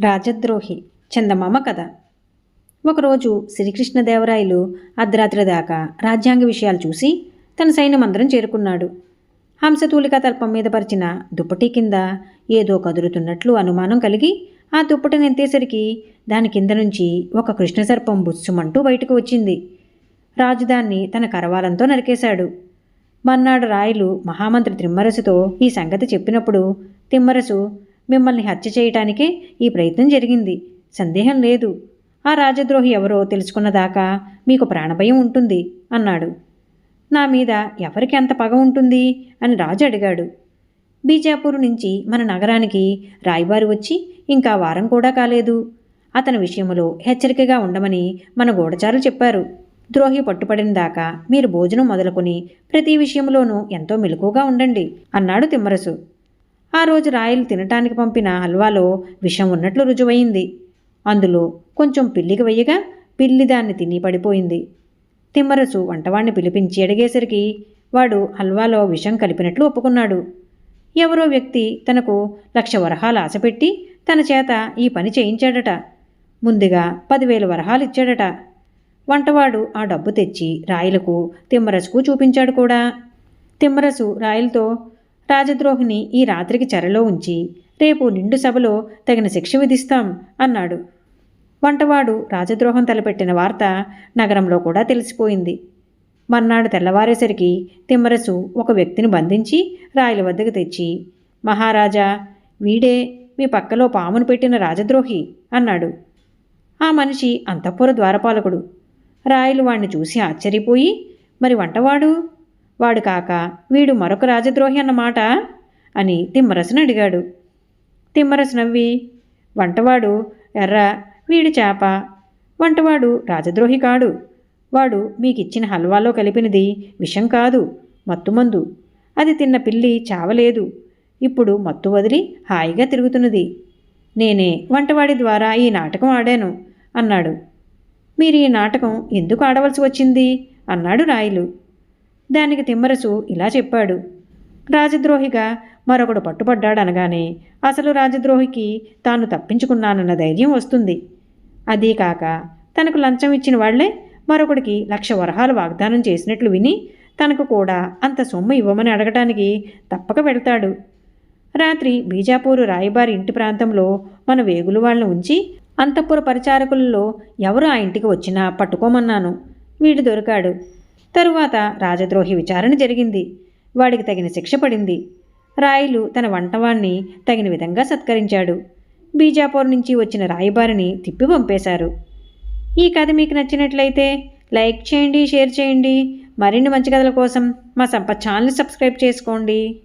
రాజద్రోహి చందమామ కథ. ఒకరోజు శ్రీకృష్ణదేవరాయలు అర్ధరాత్రి దాకా రాజ్యాంగ విషయాలు చూసి తన సైన్యమందరం చేరుకున్నాడు. హంసతూలిక తల్పం మీద పరిచిన దుప్పటి కింద ఏదో కదులుతున్నట్లు అనుమానం కలిగి ఆ దుప్పటిని ఎత్తేసరికి దాని కింద నుంచి ఒక కృష్ణసర్పం బుచ్చుమంటూ బయటకు వచ్చింది. రాజు దాన్ని తన కరవాలంతో నరికేశాడు. మర్నాడు రాయలు మహామంత్రి తిమ్మరసుతో ఈ సంగతి చెప్పినప్పుడు తిమ్మరసు మిమ్మల్ని హత్య చేయటానికే ఈ ప్రయత్నం జరిగింది. సందేహం లేదు. ఆ రాజద్రోహి ఎవరో తెలుసుకున్నదాకా మీకు ప్రాణభయం ఉంటుంది అన్నాడు. నా మీద ఎవరికి అంత పగ ఉంటుంది అని రాజు అడిగాడు. బీజాపూర్ నుంచి మన నగరానికి రాయబారి వచ్చి ఇంకా వారం కూడా కాలేదు. అతని విషయంలో హెచ్చరికగా ఉండమని మన గూఢచారులు చెప్పారు. ద్రోహి పట్టుపడిన దాకా మీరు భోజనం మొదలుకొని ప్రతి విషయంలోనూ ఎంతో మెలకుగా ఉండండి అన్నాడు తిమ్మరసు. ఆ రోజు రాయలు తినటానికి పంపిన హల్వాలో విషం ఉన్నట్లు రుజువైంది. అందులో కొంచెం పిల్లికి వెయ్యగా పిల్లి దాన్ని తిని పడిపోయింది. తిమ్మరసు వంటవాణ్ణి పిలిపించి అడిగేసరికి వాడు హల్వాలో విషం కలిపినట్లు ఒప్పుకున్నాడు. ఎవరో వ్యక్తి తనకు లక్ష వరహాలు ఆశపెట్టి తన చేత ఈ పని చేయించాడట. ముందుగా పదివేల వరహాలు ఇచ్చాడట. వంటవాడు ఆ డబ్బు తెచ్చి రాయలకు తిమ్మరసుకు చూపించాడు కూడా. తిమ్మరసు రాయలతో రాజద్రోహిని ఈ రాత్రికి చెరలో ఉంచి రేపు నిండు సభలో తగిన శిక్ష విధిస్తాం అన్నాడు. వంటవాడు రాజద్రోహం తలపెట్టిన వార్త నగరంలో కూడా తెలిసిపోయింది. మర్నాడు తెల్లవారేసరికి తిమ్మరసు ఒక వ్యక్తిని బంధించి రాయల వద్దకు తెచ్చి మహారాజా వీడే మీ పక్కలో పామును పెట్టిన రాజద్రోహి అన్నాడు. ఆ మనిషి అంతఃపుర ద్వారపాలకుడు. రాయలు వాణ్ణి చూసి ఆశ్చర్యపోయి మరి వంటవాడు వాడు కాక వీడు మరొక రాజద్రోహి అన్నమాట అని తిమ్మరసును అడిగాడు. తిమ్మరసు నవ్వి వంటవాడు ఎర్ర వీడు చేప. వంటవాడు రాజద్రోహి కాడు. వాడు మీకిచ్చిన హల్వాలో కలిపినది విషం కాదు మత్తుమందు అది తిన్న పిల్లి చావలేదు. ఇప్పుడు మత్తు వదిలి హాయిగా తిరుగుతున్నది. నేనే వంటవాడి ద్వారా ఈ నాటకం ఆడాను అన్నాడు. మీరు ఈ నాటకం ఎందుకు ఆడవలసి వచ్చింది? అన్నాడు రాయలు. దానికి తిమ్మరసు ఇలా చెప్పాడు. రాజద్రోహిగా మరొకడు పట్టుపడ్డాడనగానే అసలు రాజద్రోహికి తాను తప్పించుకున్నానన్న ధైర్యం వస్తుంది. అదీ కాక తనకు లంచం ఇచ్చిన వాళ్ళే మరొకడికి లక్ష వరహాలు వాగ్దానం చేసినట్లు విని తనకు కూడా అంత సొమ్ము ఇవ్వమని అడగటానికి తప్పక వెళ్తాడు. రాత్రి బీజాపూరు రాయబారి ఇంటి ప్రాంతంలో మన వేగులు వాళ్ళను ఉంచి అంతఃపుర పరిచారకులలో ఎవరు ఆ ఇంటికి వచ్చినా పట్టుకోమన్నాను. వీడు దొరికాడు. తరువాత రాజద్రోహి విచారణ జరిగింది. వాడికి తగిన శిక్ష పడింది. రాయులు తన వంటవాణ్ణి తగిన విధంగా సత్కరించాడు. బీజాపూర్ నుంచి వచ్చిన రాయబారిని తిప్పి పంపేశారు. ఈ కథ మీకు నచ్చినట్లయితే లైక్ చేయండి షేర్ చేయండి. మరిన్ని మంచి కథల కోసం మా సంపత్ ఛానల్ని సబ్స్క్రైబ్ చేసుకోండి.